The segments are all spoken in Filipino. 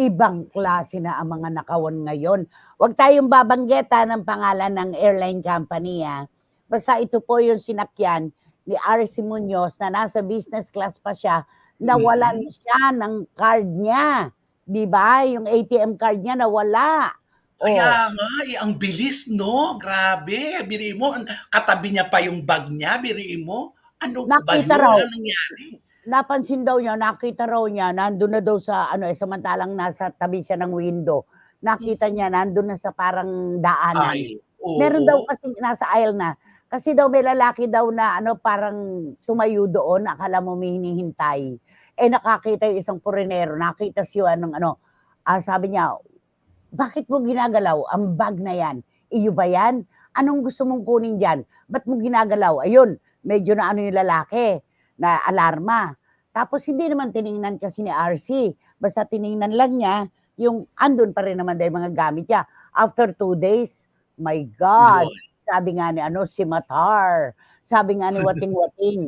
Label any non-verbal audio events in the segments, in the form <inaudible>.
ibang klase na ang mga nakawan ngayon. Huwag tayong babanggeta ng pangalan ng airline company ah. Basta ito po yung sinakyan ni RC Munoz na nasa business class pa siya, nawalan siya ng card niya. 'Di ba? Yung ATM card niya nawala. Oh. Kaya nga, eh, ang bilis, no? Grabe. Biriin mo, katabi niya pa yung bag niya. Biriin mo. Ano ba Nakita yun? raw. Ano nangyari? Napansin daw niya, nakita raw niya, nandun na daw sa, ano eh, samantalang nasa tabi siya ng window. Nakita niya, nandun na sa parang daanan. Ay, oo. Meron daw kasi nasa aisle na. Kasi daw may lalaki daw na ano parang tumayo doon, akala mo may hinihintay. Eh nakakita yung isang foreignero, nakita siya ng ano, ah, sabi niya, bakit mo ginagalaw ang bag na yan? Iyo ba yan? Anong gusto mong kunin dyan? Ba't mo ginagalaw? Ayun, medyo na ano yung lalaki, na alarma. Tapos hindi naman tiningnan kasi ni RC. Basta tiningnan lang niya, yung andun pa rin naman yung mga gamit niya. After two days, my God, sabi nga ni ano, si Matar, sabi nga ni <laughs> Wating Wating,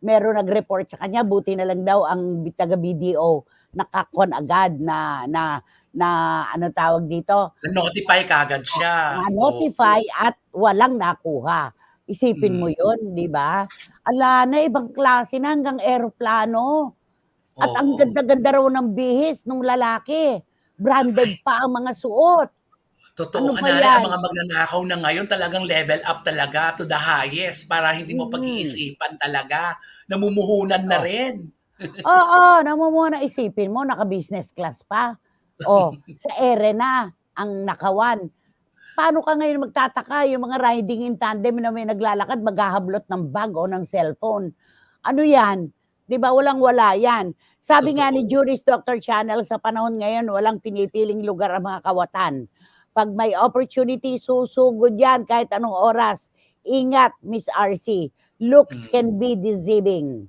meron nag-report sa kanya, buti na lang daw ang taga-BDO nakakon agad na na na ano tawag dito, Na-notify kagad siya. na-notify at walang nakuha. Isipin mo Mm. 'yon, 'di ba? Ala na ibang klase na hanggang eroplano. At ang ganda-ganda raw ng bihis nung lalaki. Branded pa ang mga suot. Totoo Ano ka na ang mga magnanakaw na ngayon talagang level up talaga to the highest para hindi mo Mm. pag-iisipan talaga. Namumuhunan na Oh. rin. <laughs> Oo, namumuha na isipin mo, naka-business class pa. O, <laughs> sa ere na ang nakawan. Paano ka ngayon magtataka yung mga riding in tandem na may naglalakad, maghahablot ng bag o ng cellphone? Ano yan? Di ba? Walang-wala yan. Sabi nga ni. Juris Dr. Channel, sa panahon ngayon, walang pinipiling lugar ang mga kawatan. Pag may opportunity, susugod yan kahit anong oras. Ingat, Miss RC. Looks can be deceiving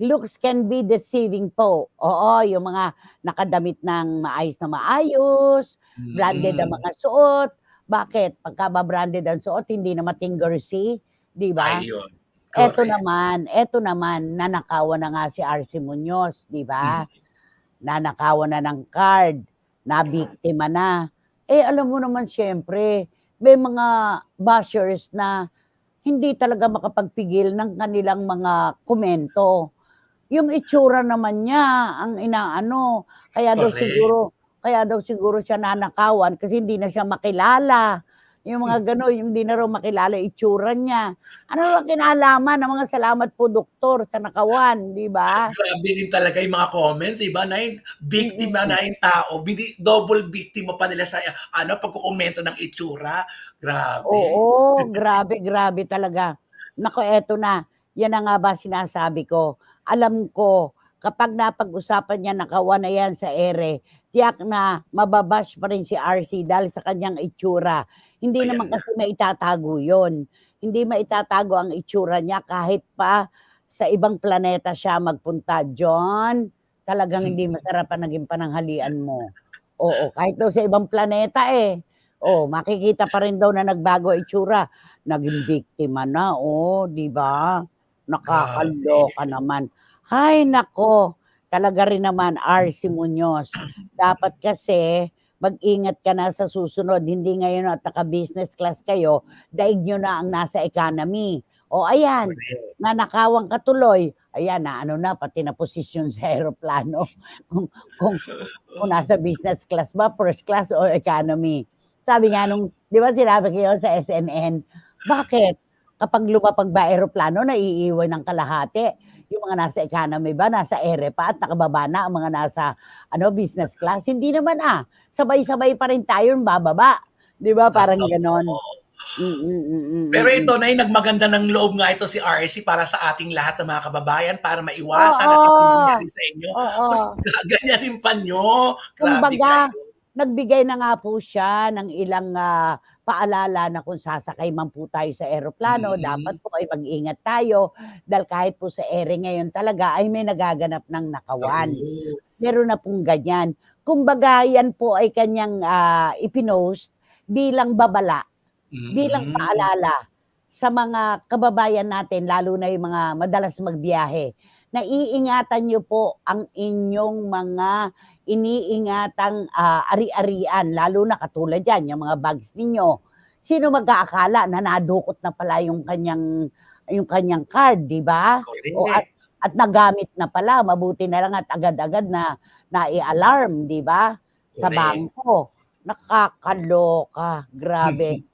looks can be deceiving po. Oo, yung mga nakadamit ng maayos na maayos, branded ang mga suot. Bakit? Pagka ba branded ang suot, hindi na matinggersy, di ba? Ayun. Eto naman, eto naman, nanakawan na nga si RC Munoz, di ba? Mm. Nanakawan na ng card, nabiktima na. Eh, alam mo naman, syempre, may mga bashers na hindi talaga makapagpigil ng kanilang mga komento. Yung itsura naman niya ang inaano, kaya daw siguro kaya daw siguro siya nanakawan kasi hindi na siya makilala. Yung mga gano'n, yung hindi na raw makilala itsura niya. Ano ang kinalaman ng mga salamat po doktor sa nakawan, di ba? <laughs> Grabe din talaga yung mga comments, iba na yung biktima na yung tao, bini, double biktima pa nila sa ano pagkukomento ng itsura. Grabe. Oo, grabe, grabe talaga. Nako, eto na. Yan na nga ba sinasabi ko. Alam ko, kapag napag-usapan niya nakawan na yan sa ere, tiyak na mababash pa rin si RC dahil sa kanyang itsura. Hindi Ayan naman na. kasi maitatago yon. Hindi maitatago ang itsura niya kahit pa sa ibang planeta siya magpunta. John, talagang hindi <laughs> masarap ang naging pananghalian mo. Oo, kahit daw sa ibang planeta eh. Oh, makikita pa rin daw na nagbago itsura. Naging biktima na, oh, di ba? Nakakaloka naman. Hay nako, talaga rin naman RC Munoz. Dapat kasi mag-ingat ka na sa susunod. Hindi ngayon at naka-business class kayo, daig nyo na ang nasa economy. O ayan, Correct. nanakawang katuloy. Ayan na, ano na, pati na posisyon sa aeroplano. kung, kung, kung nasa business class ba, first class o economy. Sabi nga nung, di ba sinabi kayo sa SNN, bakit? Kapag lumapag ba aeroplano, naiiwan ng kalahati. Yung mga nasa economy ba, nasa ere pa at nakababa na ang mga nasa ano, business class. Hindi naman ah. Sabay-sabay pa rin tayo bababa. Di ba? Parang ganon. Pero ito na nagmaganda ng loob nga ito si RC para sa ating lahat ng mga kababayan para maiwasan Oo. at ito nangyari sa inyo. Oo. Mas gaganyanin pa nyo. Grabe Kumbaga, kayo. nagbigay na nga po siya ng ilang ah, paalala na kung sasakay man po tayo sa eroplano, Mm. dapat po ay mag-ingat tayo dahil kahit po sa ere ngayon talaga ay may nagaganap ng nakawan. Meron na pong ganyan. Kumbaga, yan po ay kanyang ah, ipinost bilang babala, bilang Mm. paalala sa mga kababayan natin, lalo na yung mga madalas magbiyahe, na iingatan niyo po ang inyong mga iniingatang ah, ari-arian, lalo na katulad yan, yung mga bags ninyo. Sino mag-aakala na nadukot na pala yung kanyang yung kanyang card, di ba? O at, Correct. at nagamit na pala, mabuti na lang at agad-agad na na-i-alarm, di ba? Sa bangko. Nakakaloka, grabe. <laughs>